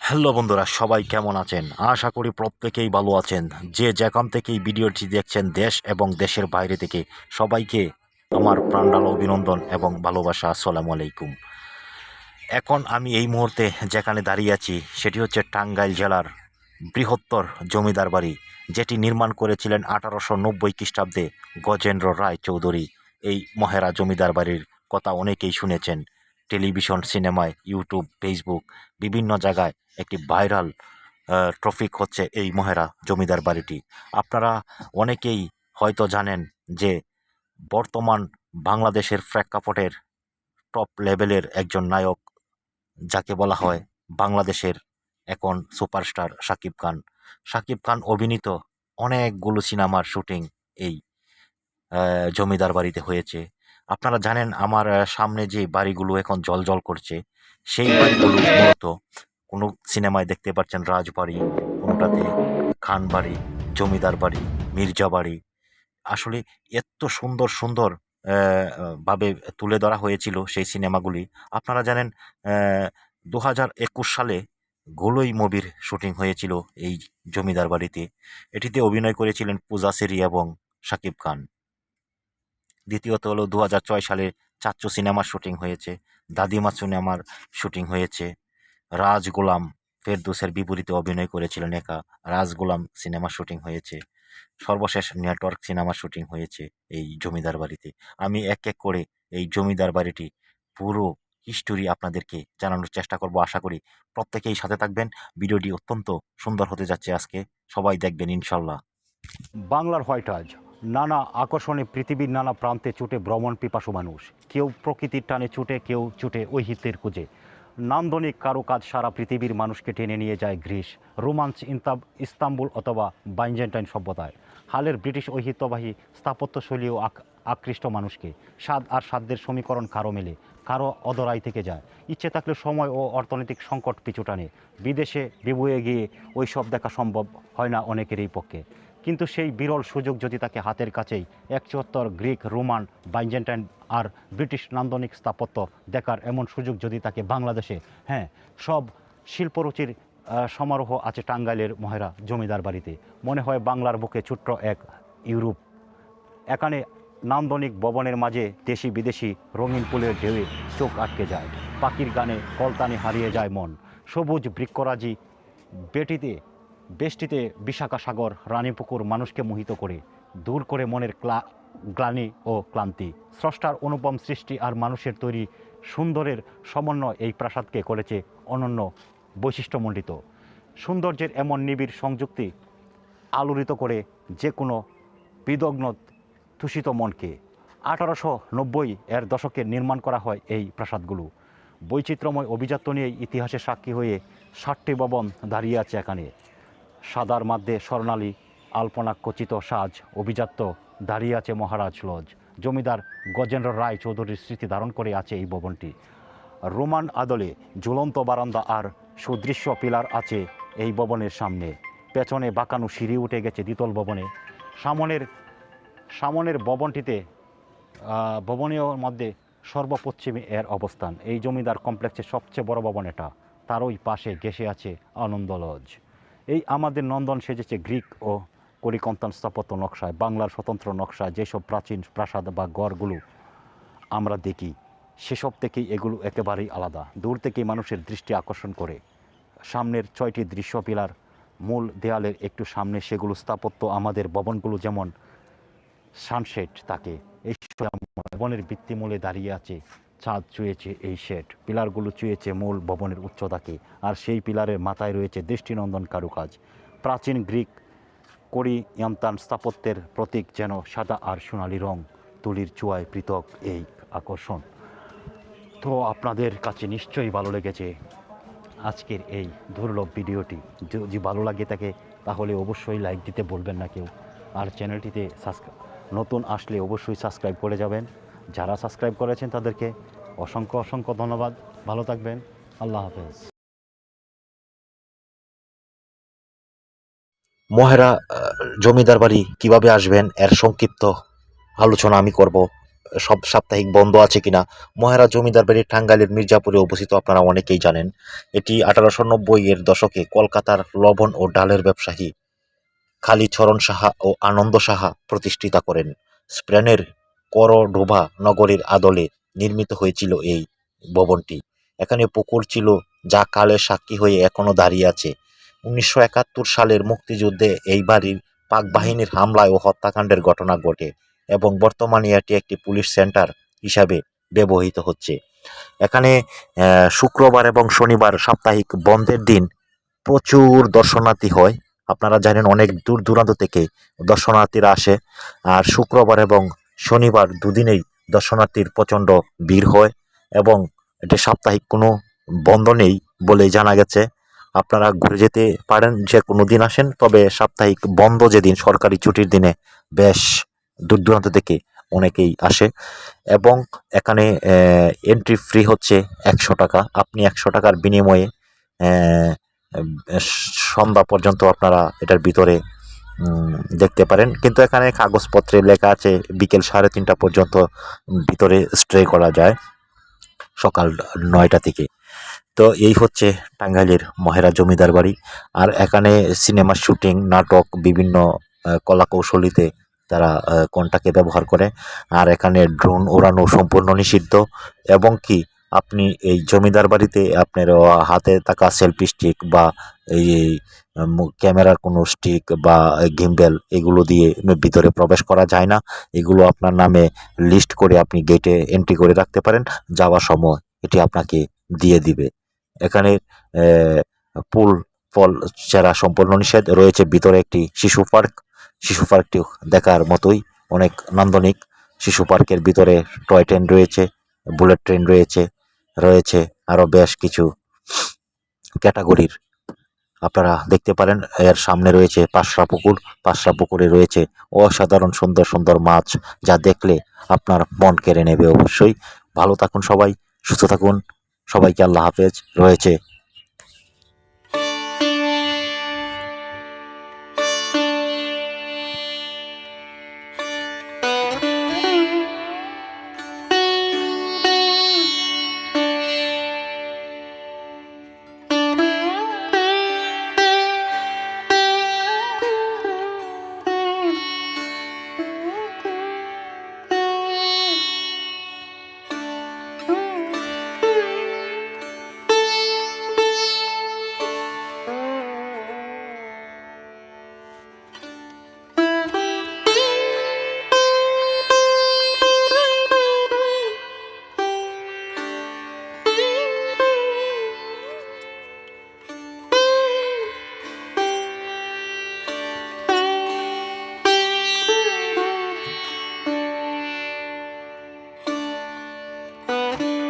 Hello বন্ধুরা, সবাই কেমন আছেন? আশা করি প্রত্যেকেই ভালো আছেন। যে যেখান থেকেই ভিডিওটি দেখছেন, দেশ এবং দেশের বাইরে থেকে সবাইকে আমার প্রাণডাল অভিনন্দন এবং ভালোবাসা, আসসালামু আলাইকুম। এখন আমি এই মুহূর্তে যেখানে দাঁড়িয়ে আছি, সেটি হচ্ছে টাঙ্গাইল জেলার বৃহত্তর জমিদার বাড়ি, যেটি নির্মাণ করেছিলেন আঠারোশো নব্বই খ্রিস্টাব্দে গজেন্দ্র রায় চৌধুরী এই মহেরা জমিদার বাড়ির কথা অনেকেই শুনেছেন। টেলিভিশন, সিনেমায়, ইউটিউব, ফেসবুক, বিভিন্ন জায়গায় একটি ভাইরাল ট্রফিক হচ্ছে এই মহেরা জমিদার বাড়িটি। আপনারা অনেকেই হয়তো জানেন যে বর্তমান বাংলাদেশের প্রেক্ষাপটের টপ লেভেলের একজন নায়ক, যাকে বলা হয় বাংলাদেশের এখন সুপারস্টার শাকিব খান। শাকিব খান অভিনীত অনেকগুলো সিনেমার শুটিং এই জমিদার বাড়িতে হয়েছে। আপনারা জানেন আমার সামনে যে বাড়িগুলো এখন জল জল করছে, সেই বাড়িগুলো মূলত কোনো সিনেমায় দেখতে পাচ্ছেন রাজবাড়ি, কোনোটাতে খান বাড়ি, জমিদার বাড়ি, মির্জা বাড়ি। আসলে এত সুন্দর সুন্দর ভাবে তুলে ধরা হয়েছিল সেই সিনেমাগুলি। আপনারা জানেন দু হাজার একুশ সালে গোলই মুভির শুটিং হয়েছিল এই জমিদার বাড়িতে। এটিতে অভিনয় করেছিলেন পূজা সেরি এবং শাকিব খান। দ্বিতীয়ত হলো দু হাজার ছয় সালে চাচ্চু সিনেমার শুটিং হয়েছে, দাদিমা সিনেমার শুটিং হয়েছে। রাজ গোলাম ফেরদৌসের বিপরীতে অভিনয় করেছিলেন একা। রাজ গোলাম সিনেমার শুটিং হয়েছে। সর্বশেষ নেটওয়ার্ক সিনেমার শুটিং হয়েছে এই জমিদার বাড়িতে। আমি এক এক করে এই জমিদার বাড়িটি পুরো হিস্টোরি আপনাদেরকে জানানোর চেষ্টা করব। আশা করি প্রত্যেকেই সাথে থাকবেন। ভিডিওটি অত্যন্ত সুন্দর হতে যাচ্ছে আজকে। সবাই দেখবেন ইনশাল্লাহ। বাংলার হোয়াইট হাউস। নানা আকর্ষণে পৃথিবীর নানা প্রান্তে ছুটে ভ্রমণ পিপাসু মানুষ। কেউ প্রকৃতির টানে ছুটে, কেউ ছুটে ঐহিত্যের খুঁজে। নান্দনিক কারুকাজ সারা পৃথিবীর মানুষকে টেনে নিয়ে যায় গ্রিস, রোমাঞ্চ, ইন্তাব, ইস্তাম্বুল অথবা বাইজেন্টাইন সভ্যতায়। হালের ব্রিটিশ ঐহিত্যবাহী স্থাপত্যশৈলীও আক- আকৃষ্ট মানুষকে স্বাদ আর সাধ্যের সমীকরণ কারও মেলে, কারও অদরাই থেকে যায়। ইচ্ছে থাকলে সময় ও অর্থনৈতিক সংকট পিছু টানে। বিদেশে বিবুয়ে গিয়ে ওই সব দেখা সম্ভব হয় না অনেকেরই পক্ষে। কিন্তু সেই বিরল সুযোগ যদি তাকে হাতের কাছেই একচত্তর গ্রিক, রোমান বাইজেন্টাইন আর ব্রিটিশ নান্দনিক স্থাপত্য দেখার এমন সুযোগ যদি তাকে বাংলাদেশে হ্যাঁ সব শিল্পরুচির সমারোহ আছে টাঙ্গাইলের মহেরা জমিদার বাড়িতে। মনে হয় বাংলার বুকে ছোট্ট এক ইউরোপ। এখানে নান্দনিক ভবনের মাঝে দেশি বিদেশি রঙিন ফুলের ঢেউয়ে চোখ আটকে যায়। পাখির গানে কলতানে হারিয়ে যায় মন। সবুজ বৃক্ষরাজি বেটিতে বেষ্টিতে বিশাখা সাগর রানীপুকুর মানুষকে মোহিত করে, দূর করে মনের ক্লা, গ্লানি ও ক্লান্তি। স্রষ্টার অনুপম সৃষ্টি আর মানুষের তৈরি সুন্দরের সমন্বয় এই প্রাসাদকে করেছে অনন্য বৈশিষ্ট্যমণ্ডিত। সৌন্দর্যের এমন নিবিড় সংযুক্তি আলোড়িত করে যে কোনো বিদগ্ন তুষিত মনকে। আঠারোশো নব্বই এর দশকে নির্মাণ করা হয় এই প্রাসাদগুলো। বৈচিত্র্যময় অভিজাত্য নিয়ে ইতিহাসে সাক্ষী হয়ে ষাটটি ভবন দাঁড়িয়ে আছে এখানে। সাদার মধ্যে স্বর্ণালী আলপনা খচিত সাজ অভিজাত্য দাঁড়িয়ে আছে মহারাজ লজ। জমিদার গজেন্দ্র রায় চৌধুরীর স্মৃতি ধারণ করে আছে এই ভবনটি। রোমান আদলে ঝুলন্ত বারান্দা আর সুদৃশ্য পিলার আছে এই ভবনের সামনে। পেছনে বাঁকানো সিঁড়ি উঠে গেছে দ্বিতল ভবনে। সামনের সামনের ভবনটিতে ভবনীয় মধ্যে সর্বপশ্চিমে এর অবস্থান। এই জমিদার কমপ্লেক্সের সবচেয়ে বড় ভবন এটা। তারই পাশে ঘেসে আছে আনন্দ লজ এই আমাদের নন্দন সেজেছে গ্রিক ও করিকন্তান স্থাপত্য নকশায়, বাংলার স্বতন্ত্র নকশায় যেসব প্রাচীন প্রাসাদ বা গড়গুলো আমরা দেখি, সেসব থেকেই এগুলো একেবারেই আলাদা। দূর থেকেই মানুষের দৃষ্টি আকর্ষণ করে। সামনের ছয়টি দৃশ্য পিলার মূল দেয়ালের একটু সামনে সেগুলো স্থাপত্য, আমাদের ভবনগুলো যেমন সানসেট থাকে, এই ভবনের ভিত্তিমূলে দাঁড়িয়ে আছে ছাদ চুয়েছে এই শেড। পিলারগুলো চুয়েছে মূল ভবনের উচ্চতাকে, আর সেই পিলারের মাথায় রয়েছে দৃষ্টিনন্দন কারুকাজ। প্রাচীন গ্রিক করি ইয়ান্তান স্থাপত্যের প্রতীক যেন সাদা আর সোনালি রং, তুলির চুয়ায় পৃথক এই আকর্ষণ। তো আপনাদের কাছে নিশ্চয়ই ভালো লেগেছে আজকের এই দুর্লভ ভিডিওটি। যদি ভালো লাগে থাকে, তাহলে অবশ্যই লাইক দিতে বলবেন না কেউ। আর চ্যানেলটিতে সাবস্ক্রাইব নতুন আসলে অবশ্যই সাবস্ক্রাইব করে যাবেন। যারা সাবস্ক্রাইব করেছেন তাদেরকে অসংখ্য অসংখ্য ধন্যবাদ। ভালো থাকবেন। আল্লাহ হাফেজ। মহেরা জমিদার বাড়ি কীভাবে আসবেন? এর সংক্ষিপ্ত আলোচনা আমি করব। সব সাপ্তাহিক বন্ধ আছে কিনা? মহেরা, জমিদার বাড়ি টাঙ্গাইলের মির্জাপুরে অবস্থিত আপনারা অনেকেই জানেন। এটি আঠারোশো নব্বই এর দশকে কলকাতার লবণ ও ডালের ব্যবসায়ী কালীচরণ সাহা ও আনন্দ সাহা প্রতিষ্ঠিতা করেন। স্পেনের করডোভা নগরীর আদলে নির্মিত হয়েছিল এই ভবনটি। এখানে পুকুর ছিল যা কালের সাক্ষী হয়ে এখনও দাঁড়িয়ে আছে। উনিশশো একাত্তর সালের মুক্তিযুদ্ধে এই বাড়ির পাক বাহিনীর হামলায় ও হত্যাকাণ্ডের ঘটনা ঘটে এবং বর্তমানে এটি একটি পুলিশ সেন্টার হিসাবে ব্যবহৃত হচ্ছে। এখানে শুক্রবার এবং শনিবার সাপ্তাহিক বন্ধের দিন প্রচুর দর্শনার্থী হয়। আপনারা জানেন অনেক দূর দূরান্ত থেকে দর্শনার্থীরা আসে। আর শুক্রবার এবং শনিবার দুদিনেই দর্শনার্থীর প্রচণ্ড ভিড় হয় এবং এটি সাপ্তাহিক কোনো বন্ধ নেই বলেই জানা গেছে। আপনারা ঘুরে যেতে পারেন, যে কোনো দিন আসেন, তবে সাপ্তাহিক বন্ধ যেদিন সরকারি ছুটির দিনে বেশ দূর দূরান্ত থেকে অনেকেই আসে এবং এখানে এন্ট্রি ফ্রি হচ্ছে একশো টাকা। আপনি একশো টাকার বিনিময়ে সন্ধ্যা পর্যন্ত আপনারা এটার ভিতরে দেখতে পারেন। কিন্তু এখানে কাগজপত্রে লেখা আছে, বিকেল সাড়ে তিনটা পর্যন্ত ভিতরে স্ট্রে করা যায় সকাল নয়টা থেকে। তো এই হচ্ছে টাঙ্গাইলের মহেরা জমিদার বাড়ি। আর এখানে সিনেমা শুটিং, নাটক, বিভিন্ন কলাকৌশলীতে তারা কোনটাকে ব্যবহার করে। আর এখানে ড্রোন ওড়ানো সম্পূর্ণ নিষিদ্ধ। এবং কি, আপনি এই জমিদার বাড়িতে আপনার হাতে থাকা সেলফি স্টিক বা এই এই, ক্যামেরার কোনো স্টিক বা গিম্বেল এগুলো দিয়ে ভিতরে প্রবেশ করা যায় না। এগুলো আপনার নামে লিস্ট করে আপনি গেটে এন্ট্রি করে রাখতে পারেন। যাওয়ার সময় এটি আপনাকে দিয়ে দিবে। এখানে পুল ফল চারা সম্পূর্ণ নিষেধ। রয়েছে ভিতরে একটি শিশু পার্ক। শিশু পার্কটিও দেখার মতোই অনেক নান্দনিক। শিশু পার্কের ভিতরে টয় ট্রেন রয়েছে বুলেট ট্রেন রয়েছে রয়েছে আরও বেশ কিছু ক্যাটাগরির আপনারা দেখতে পারেন, এর সামনে রয়েছে পাশরা পুকুর পাশরা পুকুরে রয়েছে অসাধারণ সুন্দর সুন্দর মাছ যা দেখলে আপনার মন কেড়ে নেবে অবশ্যই। ভালো থাকুন সবাই, সুস্থ থাকুন। সবাইকে আল্লাহ হাফেজ। রয়েছে